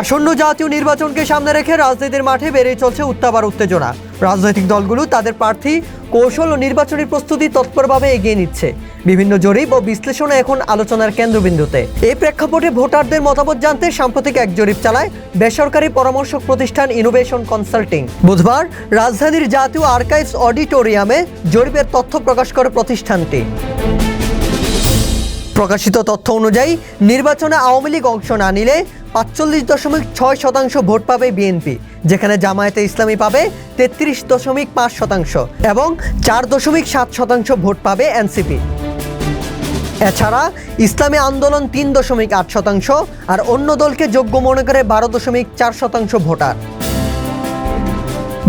আসন্ন জাতীয় নির্বাচনকে সামনে রেখে রাজনীতির মাঠে বেড়েই চলছে উত্তাপ আর উত্তেজনা। রাজনৈতিক দলগুলো তাদের প্রার্থী, কৌশল ও নির্বাচনী প্রস্তুতি তৎপরভাবে এগিয়ে নিচ্ছে। বিভিন্ন জরিপ ও বিশ্লেষণে এখন আলোচনার কেন্দ্রবিন্দুতে। এই প্রেক্ষাপটে ভোটারদের মতামত জানতে সাম্প্রতিক এক জরিপ চালায় বেসরকারি পরামর্শক প্রতিষ্ঠান ইনোভেশন কনসাল্টিং বুধবার রাজধানীর জাতীয় আর্কাইভস অডিটোরিয়ামে জরিপের তথ্য প্রকাশ করে প্রতিষ্ঠানটি। প্রকাশিত তথ্য অনুযায়ী, নির্বাচনে আওয়ামী লীগ অংশ না নিলে পাঁচচল্লিশ দশমিক ছয় শতাংশ ভোট পাবে বিএনপি, যেখানে জামায়াতে ইসলামী পাবে তেত্রিশ দশমিক পাঁচ শতাংশ এবং চার দশমিক সাত শতাংশ ভোট পাবে এনসিপি। এছাড়া ইসলামী আন্দোলন তিন দশমিক আট শতাংশ আর অন্য দলকে যোগ্য মনে করে বারো দশমিক চার শতাংশ ভোটার।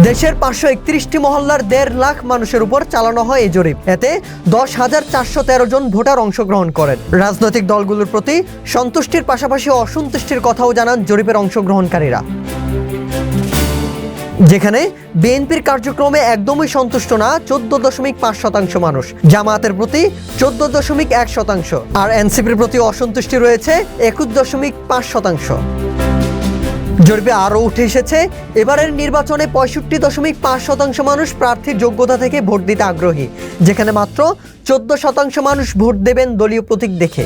দেশের পাঁচশো একত্রিশটি মহল্লার দেড় লাখ মানুষের উপর চালানো হয় এই জরিপ। এতে দশ হাজার চারশো তেরো জন ভোটার অংশগ্রহণ করেন। রাজনৈতিক দলগুলোর প্রতি সন্তুষ্টির পাশাপাশি অসন্তুষ্টির কথাও জানান জরিপের অংশগ্রহণকারীরা। যেখানে বিএনপির কার্যক্রমে একদমই সন্তুষ্ট না চোদ্দ দশমিক পাঁচ শতাংশ মানুষ। জামায়াতের প্রতি চোদ্দ দশমিক এক শতাংশ। আর এনসিপির প্রতি অসন্তুষ্টি রয়েছে একুশ দশমিক পাঁচ শতাংশ। জরিপে আরও উঠে এসেছে, এবারের নির্বাচনে পঁয়ষট্টি দশমিক পাঁচ শতাংশ মানুষ প্রার্থীর যোগ্যতা থেকে ভোট দিতে আগ্রহী, যেখানে মাত্র চোদ্দ শতাংশ মানুষ ভোট দেবেন দলীয় প্রতীক দেখে।